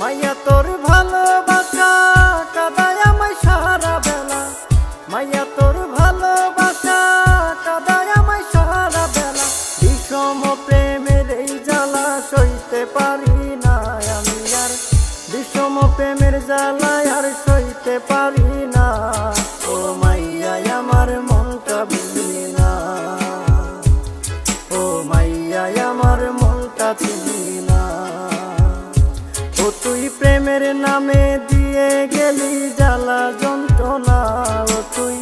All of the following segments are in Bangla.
মাইয়া তোর ভালোবাসা কাদায় আমায় সারা বেলা। মাইয়া তোর ভালোবাসা কাদায় আমায় সারা বেলা। বিষম প্রেমের এই জ্বালা সইতে পারি না আমি আর। বিষম প্রেমের জ্বালায় আর সইতে পারি তুই প্রেমের নামে দিয়ে গেলি জ্বালা যন্ত্রণা, ও তুই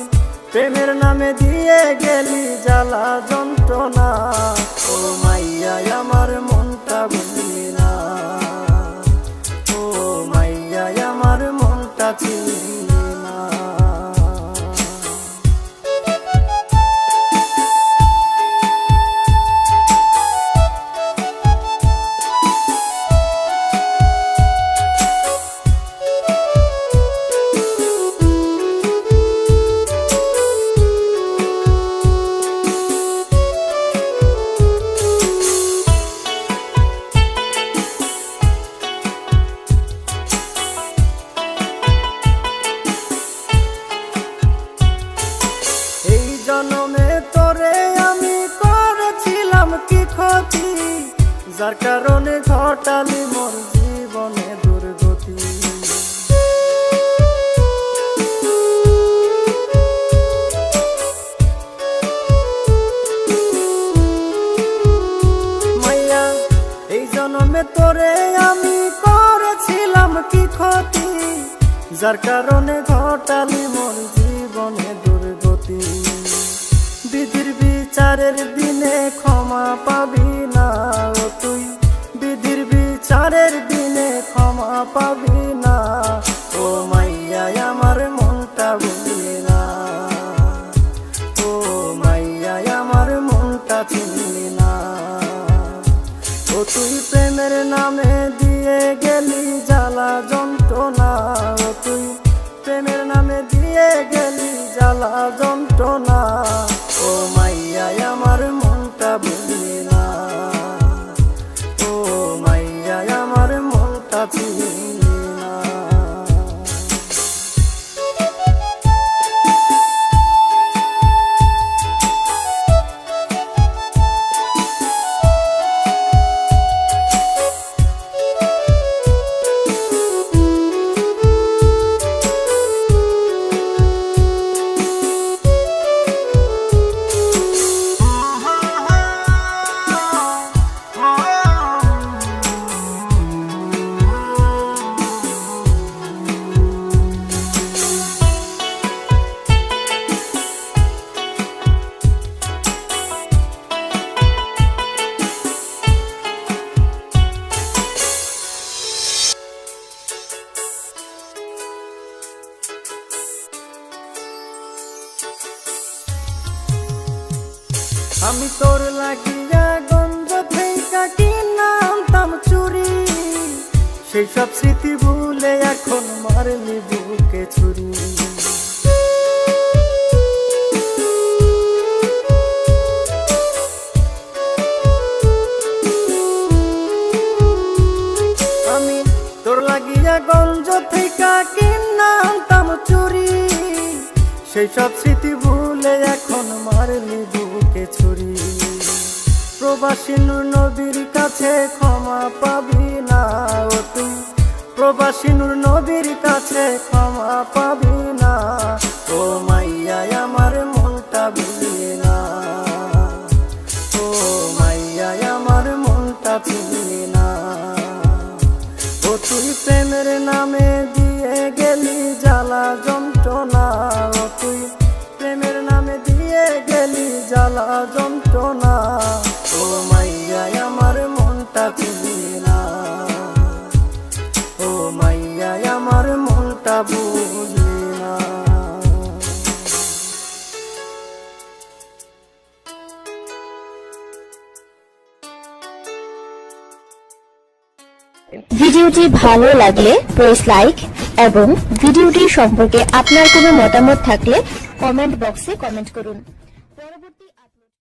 প্রেমের নামে দিয়ে গেলি জ্বালা যন্ত্রণা, ও মাইয়া, আমার মনটা বুঝলি না। ও মাইয়া, আমার মনটা চিনি তোরে আমি করেছিলাম কি ক্ষতি? যার কারণে ঘটালি মোর জীবনে দুর্গতি। মাইয়া, এই জন্মে তোরে আমি করেছিলাম কি ক্ষতি? যার কারণে ঘটালি মোর বিচারের দিনে ক্ষমা পাবি না ও তুই। বিধির বিচারের দিনে ক্ষমা পাবি না। ও মাইয়া, আমার মনটা বুঝলি না। ও মাইয়া, আমার মনটা চিনলি না। ও তুই প্রেমের নামে দিয়ে গেলি জ্বালা যন্ত্রণা। ও তুই প্রেমের নামে দিয়ে গেলি জ্বালা যন্ত্রণা। মনটা চিনলি না আমি তোর লাগিয়া গঞ্জ থেকে কিনা আনতাম চুরি। সেই সব স্মৃতি ভুলে এখন মারলি বুকে ছুরি। আমি তোর লাগিয়া গঞ্জ থেকে কিনা আনতাম চুরি। সেই সব স্মৃতি ভুলে এখন মারলি বুকে ছুরি প্রবাসী নূর নবীর কাছে ক্ষমা পাবি না ও তুই। প্রবাসী নূর নবীর কাছে ক্ষমা পাবি না। ও মাইয়া, আমার মনটা বুঝলি না। ও মাইয়া, আমার মনটা চিনলি না। ও তুই প্রেমের নামে দিয়ে গেলি জ্বালা যন্ত্রণা। ও তুই গেলি জ্বালা যন্ত্রণা। ও মাইয়া, আমার মনটা চিনলি না। ও মাইয়া, আমার মনটা বুঝলি ভিডিওটি ভালো লাগলে প্রেস লাইক এবং ভিডিওটি সম্পর্কে আপনার কোনো মতামত থাকলে কমেন্ট বক্সে কমেন্ট করুন।